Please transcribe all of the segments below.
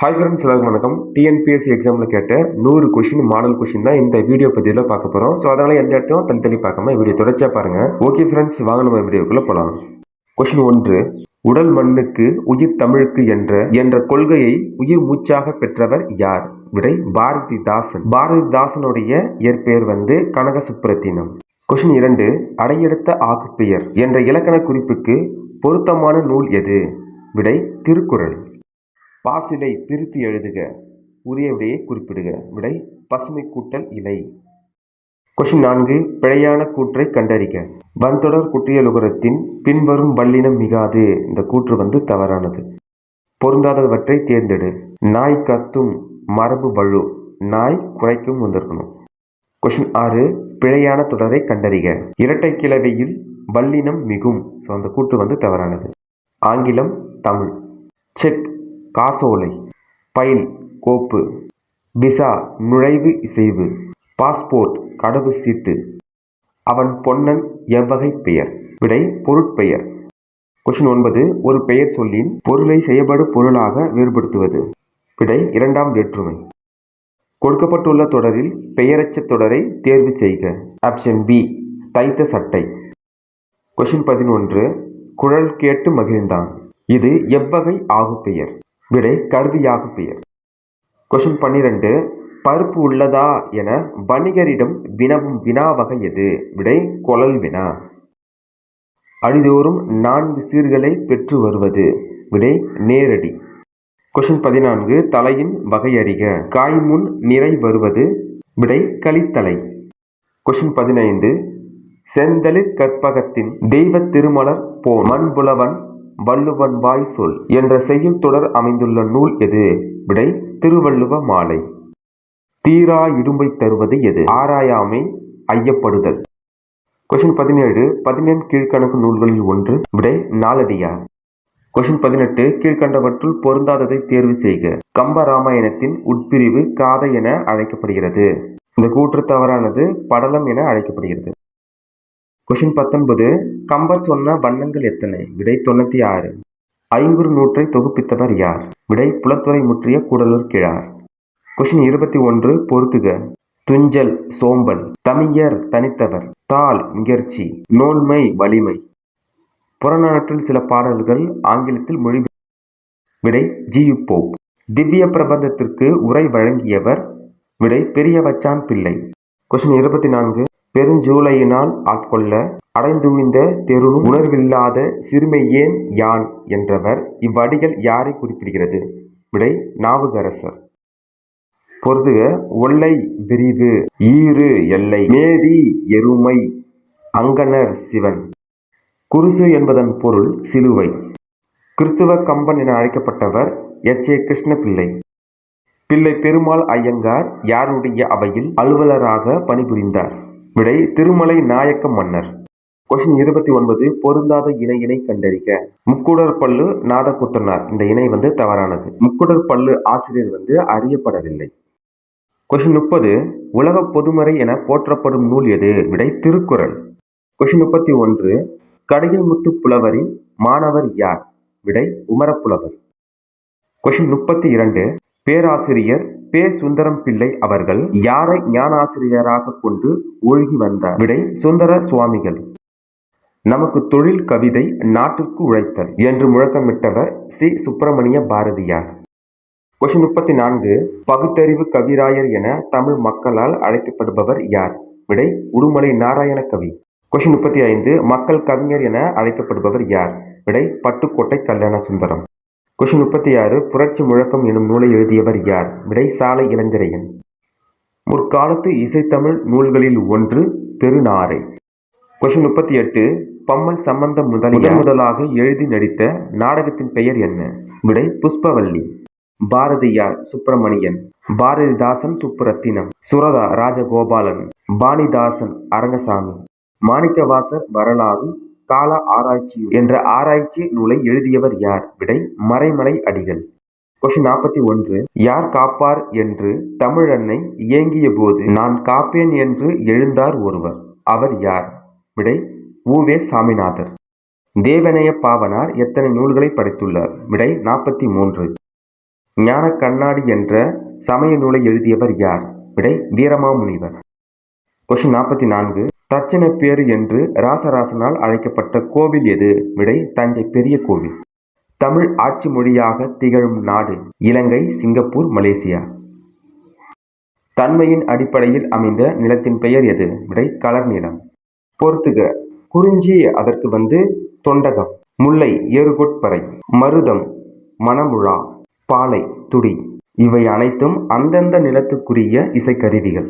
Hi friends எல்லாருக்கும் வணக்கம். TNPSC எக்ஸாமில் கேட்ட நூறு கொஷின் மாடல் கொஷின் தான் இந்த வீடியோ பதிவில் பார்க்க போகிறோம் ஸோ அதனால் எந்த இடத்தையும் தள்ளி தள்ளி பார்க்காம வீடியோ தொடர்ச்சியாக பாருங்கள் ஓகே ஃப்ரெண்ட்ஸ் வாங்க நம்ம வீடியோக்குள்ளே போகலாம் கொஷின் ஒன்று உடல் மண்ணுக்கு உயிர் தமிழுக்கு என்ற என்ற கொள்கையை உயிர் மூச்சாக பெற்றவர் யார்? விடை பாரதிதாசன். பாரதிதாசனுடைய இயற்பெயர் வந்து கனக சுப்ரத்தினம் கொஷின் இரண்டு அடையெடுத்த ஆகுப்பெயர் என்ற இலக்கண குறிப்புக்கு பொருத்தமான நூல் எது? விடை திருக்குறள். பாசிலை பிரித்து எழுதுக. உரிய விடையை குறிப்பிடுக. விடை பசுமை கூட்டல் இலை. கொஷின் நான்கு பிழையான கூற்றை கண்டறிக. வன்தொடர் குற்றியலுகரத்தின் பின்வரும் வல்லினம் மிகாது. இந்த கூற்று வந்து தவறானது. பொருந்தாதவற்றை தேர்ந்தெடு. நாய் கத்தும் மரபு வலு. நாய் குறைக்கும் வந்திருக்கணும் கொஷின் ஆறு பிழையான தொடரை கண்டறிக. இரட்டை கிளவையில் வல்லினம் மிகும். ஸோ அந்த கூற்று வந்து தவறானது. ஆங்கிலம் தமிழ். செக் காசோலை பைல் கோப்பு விசா நுழைவு இசைவு பாஸ்போர்ட் கடவு சீட்டு அவன் பொன்னன் எவ்வகை பெயர் விடை பொருட்பெயர். கொஷின் ஒன்பது ஒரு பெயர் சொல்லின் பொருளை செயல்படு பொருளாக வேறுபடுத்துவது. விடை இரண்டாம் வேற்றுமை. கொடுக்கப்பட்டுள்ள தொடரில் பெயரச்ச தொடரை தேர்வு செய்க. ஆப்ஷன் பி தைத்த சட்டை. கொஷின் பதினொன்று குழல் கேட்டு மகிழ்ந்தான். இது எவ்வகை ஆகு பெயர்? விடை கருவியாக பெயர் கொஷின் பன்னிரெண்டு பருப்பு உள்ளதா என வணிகரிடம் வினவும் வினா வகை எது? விடை கொழல் வினா. அடிதோறும் நான்கு சீர்களை பெற்று வருவது. விடை நேரடி. கொஷின் பதினான்கு தலையின் வகை அறிக. காய் முன் நிறை வருவது. விடை கலித்தலை கொஷின் பதினைந்து செந்தளிர் கற்பகத்தின் தெய்வ திருமலர் போ மண்புலவன் வள்ளுவன் வாய் சொல் என்ற செய்யுள் தொடர் அமைந்துள்ள நூல் எது? விடை திருவள்ளுவ மாலை. தீரா இடும்பை தருவது எது? ஆராயாமை ஐயப்படுதல். கொஷின் பதினேழு பதினெண் கீழ்கணக்கு நூல்களில் ஒன்று. விடை நாலடியார் கொஷின் பதினெட்டு கீழ்கண்டவற்றுள் பொருந்தாததை தேர்வு செய்க. கம்ப ராமாயணத்தின் உட்பிரிவு காதை என அழைக்கப்படுகிறது. இந்த கூற்று தவறானது படலம் என அழைக்கப்படுகிறது. கொஷின் பத்தொன்பது கம்பர் சொன்ன வண்ணங்கள் எத்தனை? விடை தொண்ணூத்தி ஆறு ஐங்குறு நூற்றை தொகுப்பித்தவர் யார்? விடை புலத்துறை முற்றிய கூடலூர் கிழார். கொஷின் இருபத்தி ஒன்று பொருத்துக துஞ்சல் சோம்பல் தமியர் தனித்தவர் தாள் முயற்சி நோன்மை வலிமை. புறநானூற்றில் சில பாடல்கள் ஆங்கிலத்தில் மொழி விடை ஜியு போப். திவ்ய பிரபந்தத்திற்கு உரை வழங்கியவர் விடை பெரிய வச்சான் பிள்ளை. கொஷின் இருபத்தி நான்கு பெருஞ்சூலையினால் ஆட்கொள்ள அடைந்துமிழ்ந்த தெரு உணர்வில்லாத சிறுமை ஏன் யான் என்றவர் இவ்வடிகள் யாரை குறிப்பிடுகிறது? விடை நாவுகரசர் பொருதுக ஒல்லை விரிவு ஈறு எல்லை மேதி எருமை அங்கனர் சிவன். குருசு என்பதன் பொருள் சிலுவை. கிறித்துவ கம்பன் என அழைக்கப்பட்டவர் எச். ஏ. கிருஷ்ணபிள்ளை. பிள்ளை பெருமாள் ஐயங்கார் யாருடைய அவையில் அலுவலராக பணிபுரிந்தார். விடை திருமலை நாயக்க மன்னர். கொஷின் இருபத்தி ஒன்பது பொருந்தாத இணை இணை கண்டறிக. முக்குடர் பல்லு நாதகுத்தனார் இந்த இணை வந்து தவறானது. முக்குடர் பல்லு ஆசிரியர் வந்து அறியப்படவில்லை. கொஷின் முப்பது உலக பொதுமறை என போற்றப்படும் நூல் எது? விடை திருக்குறள். கொஷின் முப்பத்தி ஒன்று கடையில் முத்து புலவரின் மாணவர் யார்? விடை உமரப்புலவர் கொஷின் முப்பத்தி இரண்டு பேராசிரியர் பே சுந்தரம் பிள்ளை அவர்கள் யாரை ஞானாசிரியராக கொண்டு ஒழுகி வந்தார்? விடை சுந்தர சுவாமிகள். நமக்கு தொழில் கவிதை நாட்டிற்கு உழைத்தல் என்று முழக்கமிட்டவர் சி. சுப்பிரமணிய பாரதியார். கொஷின் முப்பத்தி நான்கு பகுத்தறிவு கவிராயர் என தமிழ் மக்களால் அழைக்கப்படுபவர் யார்? விடை உடுமலை நாராயண கவி. கொஷின் முப்பத்தி ஐந்து மக்கள் கவிஞர் என அழைக்கப்படுபவர் யார்? விடை பட்டுக்கோட்டை கல்யாண சுந்தரம். கொஸ்டின் முப்பத்தி ஆறு புரட்சி முழக்கம் எனும் நூலை எழுதியவர் யார்? விடை சாலை இளந்திரையன் முற்காலத்து இசைத்தமிழ் நூல்களில் ஒன்று பெருநாரை. கொஸ்டின் முப்பத்தி எட்டு பம்மல் சம்பந்தம் முதலிய முதலாக எழுதி நடித்த நாடகத்தின் பெயர் என்ன? விடை புஷ்பவல்லி. பாரதியார் சுப்பிரமணியன். பாரதிதாசன் சுப்புரத்தினம். சுரதா ராஜகோபாலன். பாணிதாசன் அரங்கசாமி. மாணிக்கவாசர் வரலாறு கால ஆராய்ச்சி என்ற ஆராய்ச்சி நூலை எழுதியவர் யார்? விடை மறைமலை அடிகள். கொஷின் நாற்பத்தி ஒன்று. யார் காப்பார் என்று தமிழன்னை இயங்கிய போது நான் காப்பேன் என்று எழுந்தார் ஒருவர். அவர் யார்? விடை ஊவே சாமிநாதர். தேவனைய பாவனார் எத்தனை நூல்களை படைத்துள்ளார்? விடை நாற்பத்தி மூன்று. ஞான கண்ணாடி என்ற சமய நூலை எழுதியவர் யார்? விடை வீரமாமுனிவர். கொஷின் நாற்பத்தி நான்கு. தட்சிணப்பேறு என்று ராசராசனால் அழைக்கப்பட்ட கோவில் எது? விடை தஞ்சை பெரிய கோவில். தமிழ் ஆட்சி மொழியாக திகழும் நாடு இலங்கை சிங்கப்பூர் மலேசியா. தன்மையின் அடிப்படையில் அமைந்த நிலத்தின் பெயர் எது? விடை கலர் நிலம் பொறுத்துக. குறிஞ்சி அதற்கு வந்து தொண்டகம் முல்லை ஏறுகொட்பறை மருதம் மணமுழா பாலை துடி. இவை அனைத்தும் அந்தந்த நிலத்துக்குரிய இசைக்கருவிகள்.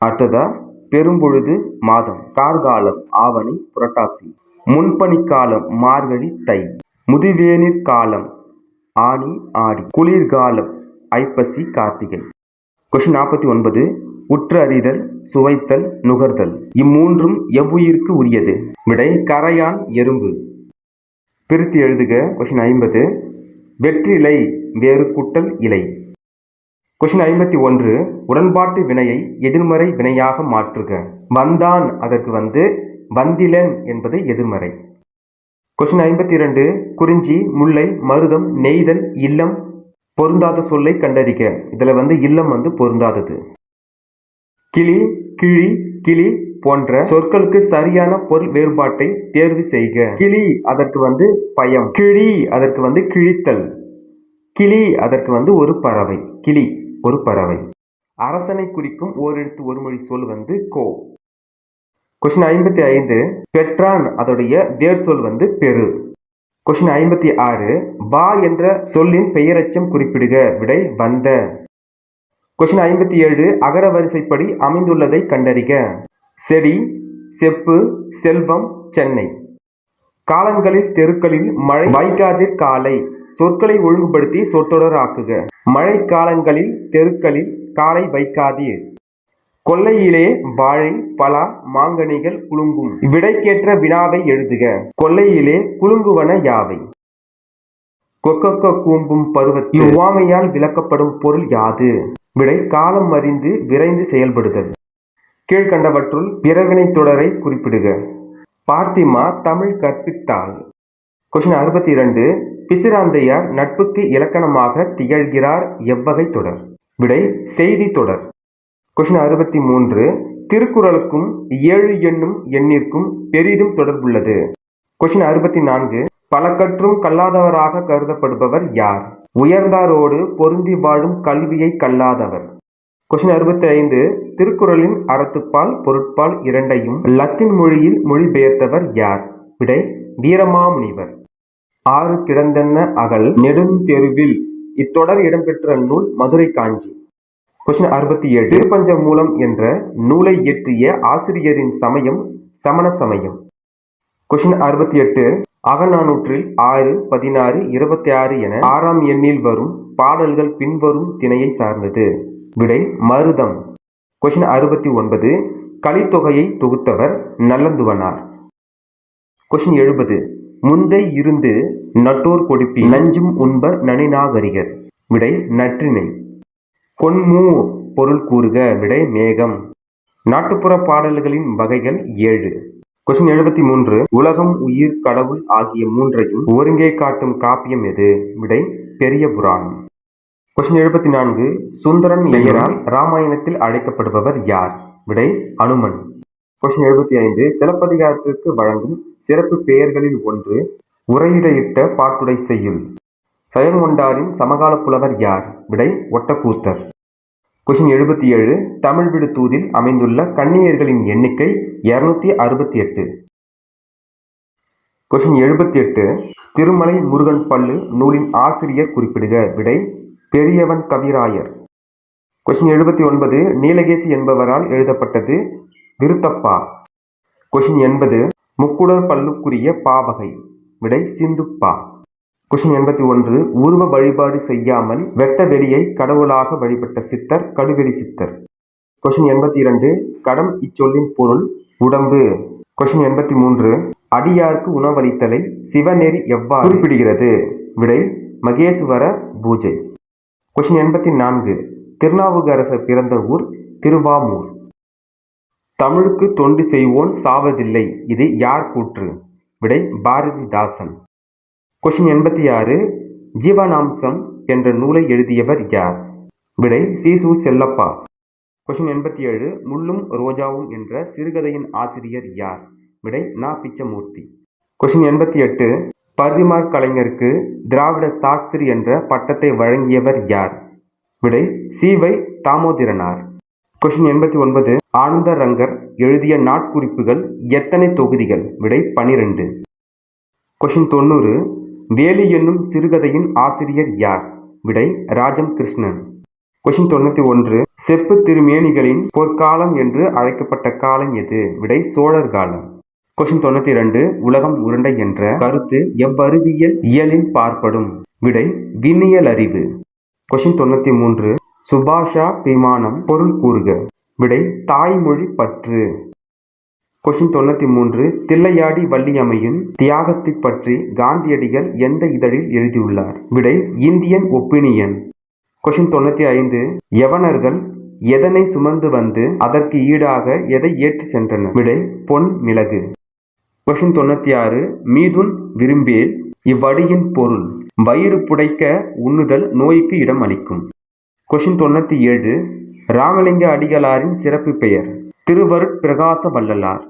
அடுத்ததா பெரும்பொழுது மாதம் கார்காலம் ஆவணி புரட்டாசி முன்பனிக்காலம் மார்கழி தை முதுவேனிற் காலம் ஆனி ஆடி குளிர்காலம் ஐப்பசி கார்த்திகை. கொஷின் நாற்பத்தி ஒன்பது உற்று அறிதல் சுவைத்தல் நுகர்தல். இம்மூன்றும் எவ்வுயிருக்கு உரியது? விடை கரையான் எறும்பு. பிரித்து எழுதுக கொஷின் ஐம்பது வெற்றிலை வேறு குட்டல் இலை. கொஷின் ஐம்பத்தி ஒன்று உடன்பாட்டு வினையை எதிர்மறை வினையாக மாற்றுக. வந்தான் அதற்கு வந்து வந்திலன் என்பது எதிர்மறை. கொஷின் ஐம்பத்தி இரண்டு குறிஞ்சி முல்லை மருதம் நெய்தல் இல்லம் பொருந்தாத சொல்லை கண்டறிக. இதில் வந்து இல்லம் வந்து பொருந்தாதது. கிளி கிழி கிளி போன்ற சொற்களுக்கு சரியான பொருள் வேறுபாட்டை தேர்வு செய்க. கிளி அதற்கு வந்து பயம். கிழி அதற்கு வந்து கிழித்தல். கிளி அதற்கு வந்து ஒரு பறவை. கிளி. ஒரு பறவை அரசனை குறிக்கும் ஓரெழுத்து ஒரு மொழி சொல் வந்து கோ. கொஷின் ஐம்பத்தி ஐந்து பெட்ரான் அதோடைய வேர் சொல் வந்து பெரு. கொஸ்டின் ஐம்பத்தி ஆறு பா என்ற சொல்லின் பெயரச்சம் குறிப்பிடுக விடை வந்த. கொஸ்டின் ஐம்பத்தி ஏழு அகர வரிசைப்படி அமைந்துள்ளதை கண்டறிக. செடி செப்பு செல்வம் சென்னை. காலங்களில் தெருக்களில் மழை வைகாதிர் காலை. சொற்களை ஒழுங்குபடுத்தி சொற்றொடர் ஆக்குக. மழை காலங்களில் தெருக்களில் காலை வைக்காதீர். கொல்லையிலே வாழை பலா மாங்கனிகள் குலுங்கும். விடைக்கேற்ற வினாவை எழுதுக. கொல்லையிலே குலுங்குவன யாவை? கொக்கொக்க கூம்பும் பருவத்தில் இவ்வாமையால் விளக்கப்படும் பொருள் யாது? விடை காலம் அறிந்து விரைந்து செயல்படுதல். கீழ்கண்டவற்றுள் பிறவினை தொடரை குறிப்பிடுக. பார்த்திமா தமிழ் கற்பித்தாள். கொஸ்டின் அறுபத்தி இரண்டு. பிசிராந்தையார் நட்புக்கு இலக்கணமாக திகழ்கிறார் எவ்வகை தொடர். விடை செய்தி தொடர். கொஷின் அறுபத்தி மூன்று திருக்குறளுக்கும் ஏழு என்னும் எண்ணிற்கும் பெரிதும் தொடர்புள்ளது. கொஷின் அறுபத்தி நான்கு பல கற்றும் கல்லாதவராக கருதப்படுபவர் யார்? உயர்ந்தாரோடு பொருந்தி வாழும் கல்வியை கல்லாதவர். கொஷின் அறுபத்தி ஐந்து திருக்குறளின் அறத்துப்பால் பொருட்பால் இரண்டையும் லத்தின் மொழியில் மொழிபெயர்த்தவர் யார்? விடை வீரமாமுனிவர். ஆறு கிடந்தென்ன அகல் நெடுந்தெருவில் இத்தொடர் இடம்பெற்ற நூல் மதுரை காஞ்சி. கொஸ்டின் அறுபத்தி ஏழு. திருப்பஞ்ச மூலம் என்ற நூலை இயற்றிய ஆசிரியரின் சமயம் சமண சமயம். கொஸ்டின் அறுபத்தி எட்டு. அகநானூற்றில் ஆறு பதினாறு இருபத்தி ஆறு என ஆறாம் எண்ணில் வரும் பாடல்கள் பின்வரும் திணையை சார்ந்தது. விடை மருதம். கொஸ்டின் அறுபத்தி ஒன்பது. கலித்தொகையை தொகுத்தவர் நல்லந்துவனார். கொஸ்டின் எழுபது. முந்தை இருந்து நட்டோர் கொடுப்பி நஞ்சும் உண்பர் நனிநாகரிகர். விடை நற்றினை கொன்மூ பொருள் கூறுக விடை மேகம். நாட்டுப்புற பாடல்களின் வகைகள் ஏழு. கொஸ்டின் எழுபத்தி மூன்று உலகம் உயிர் கடவுள் ஆகிய மூன்றையும் ஒருங்கே காட்டும் காப்பியம் எது? விடை பெரிய புராணம் கொஸ்டின் எழுபத்தி நான்கு சுந்தரன் பெயரால் ராமாயணத்தில் அழைக்கப்படுபவர் யார்? விடை அனுமன். கொஸ்டின் எழுபத்தி ஐந்து சிலப்பதிகாரத்திற்கு வழங்கும் சிறப்பு பெயர்களில் ஒன்று உரையிடையிட்ட பாட்டுடை செய்யுள். சயங்கொண்டாரின் சமகால புலவர் யார்? விடை ஒட்டக்கூத்தர். கொஷின் எழுபத்தி ஏழு தமிழ் விடு தூதில் அமைந்துள்ள கன்னியர்களின் எண்ணிக்கை இருநூத்தி அறுபத்தி எட்டு. கொஷின் எழுபத்தி எட்டு திருமலை முருகன் பள்ளு நூலின் ஆசிரியர் குறிப்பிடுக. விடை பெரியவன் கவிராயர். கொஷின் எழுபத்தி ஒன்பது நீலகேசி என்பவரால் எழுதப்பட்டது விருத்தப்பா. கொஷின் எண்பது முக்குடர் பல்லுக்குரிய பாவகை. விடை சிந்துப்பா. கொஷின் எண்பத்தி ஒன்று. உருவ வழிபாடு செய்யாமல் வெட்ட வெளியை கடவுளாக வழிபட்ட சித்தர் கடுவெளி சித்தர். கொஷின் எண்பத்தி இரண்டு. கடம் இச்சொல்லின் பொருள் உடம்பு. கொஷின் எண்பத்தி மூன்று. அடியாருக்கு உணவளித்தலை சிவநெறி எவ்வாறு குறிப்பிடுகிறது? விடை மகேசுவர பூஜை. கொஷின் எண்பத்தி நான்கு. திருநாவுக்கரசர் பிறந்த ஊர் திருவாமூர். தமிழுக்கு தொண்டு செய்வோன் சாவதில்லை. இது யார் கூற்று? விடை பாரதிதாசன். கொஷின் எண்பத்தி ஆறு ஜீவனாம்சம் என்ற நூலை எழுதியவர் யார்? விடை சீசு செல்லப்பா. கொஷின் எண்பத்தி ஏழு முள்ளும் ரோஜாவும் என்ற சிறுகதையின் ஆசிரியர் யார்? விடை நா. பிச்சமூர்த்தி. கொஷின் எண்பத்தி எட்டு பரிமார் கலைஞருக்கு திராவிட சாஸ்திரி என்ற பட்டத்தை வழங்கியவர் யார்? விடை சீவை தாமோதிரனார். கொஷின் எண்பத்தி ஒன்பது ஆனந்த ரங்கர் எழுதிய நாட்குறிப்புகள் எத்தனை தொகுதிகள்? விடை பனிரெண்டு. கொஷின் தொண்ணூறு வேலி என்னும் சிறுகதையின் ஆசிரியர் யார்? விடை ராஜம் கிருஷ்ணன். கொஷின் தொண்ணூற்றி ஒன்று செப்பு திருமேனிகளின் பொற்காலம் என்று அழைக்கப்பட்ட காலம் எது? விடை சோழர் காலம். கொஷின் தொண்ணூற்றி ரெண்டு உலகம் உருண்டை என்ற கருத்து எவ்வறிவியல் இயலில் பார்ப்படும். விடை விண்ணியல் அறிவு. கொஷின் தொண்ணூற்றி மூன்று சுபாஷா விமானம் பொருள் கூறுக. விடை தாய்மொழி பற்று. கொஷின் தொண்ணூற்றி மூன்று. தில்லையாடி வள்ளியம்மையின் தியாகத்தை பற்றி காந்தியடிகள் எந்த இதழில் எழுதியுள்ளார்? விடை இந்தியன் ஒப்பீனியன். கொஷின் தொண்ணூற்றி ஐந்து. யவனர்கள் எதனை சுமந்து வந்து அதற்கு ஈடாக எதை ஏற்றி சென்றனர்? விடை பொன் மிளகு. கொஷின் தொண்ணூற்றி ஆறு. மீதுன் விரும்பேல் இவ்வடியின் பொருள் வயிறு புடைக்க உண்ணுதல் நோய்க்கு இடம் அளிக்கும் கொஷின் தொண்ணூற்றி ஏழு ராமலிங்க அடிகளாரின் சிறப்பு பெயர் திருவருட் பிரகாச வள்ளலார்.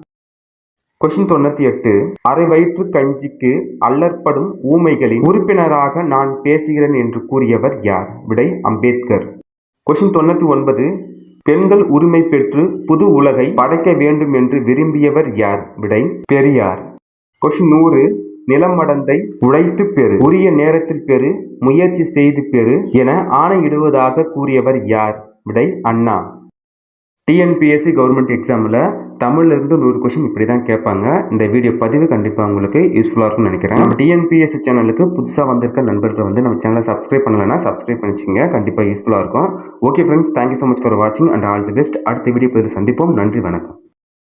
கொஷின் தொண்ணூற்றி எட்டு அரை வயிற்று கஞ்சிக்கு அல்லற்படும் ஊமைகளின் உறுப்பினராக நான் பேசுகிறேன் என்று கூறியவர் யார்? விடை அம்பேத்கர். கொஷின் தொண்ணூற்றி ஒன்பது பெண்கள் உரிமை பெற்று புது உலகை படைக்க வேண்டும் என்று விரும்பியவர் யார்? விடை பெரியார். கொஷின் நூறு நிலமடந்தை உழைத்து பெறு உரிய நேரத்தில் பெறு முயற்சி செய்து பெறு என ஆணையிடுவதாக கூறியவர் யார்? விடை அண்ணா. டிஎன்பிஎஸ்சி கவர்மெண்ட் எக்ஸாமில் தமிழ்லேருந்து நூறு கொஷின் இப்படி தான் கேட்பாங்க. இந்த வீடியோ பதிவு கண்டிப்பாக உங்களுக்கு யூஸ்ஃபுல்லாக இருக்கும்னு நினைக்கிறேன். நம்ம டிஎன்பிஎஸ்சி சேனலுக்கு புதுசாக வந்திருக்க நண்பர்கள் வந்து நம்ம சேனலை சப்ஸ்கிரைப் பண்ணலைன்னா சப்ஸ்கிரைப் பண்ணிச்சிங்க. கண்டிப்பாக யூஸ்ஃபுல்லாக இருக்கும். Okay friends thank you so much for வாட்சிங் அண்ட் ஆல் தி பெஸ்ட் அடுத்த வீடியோ போய் சந்திப்போம். நன்றி வணக்கம்.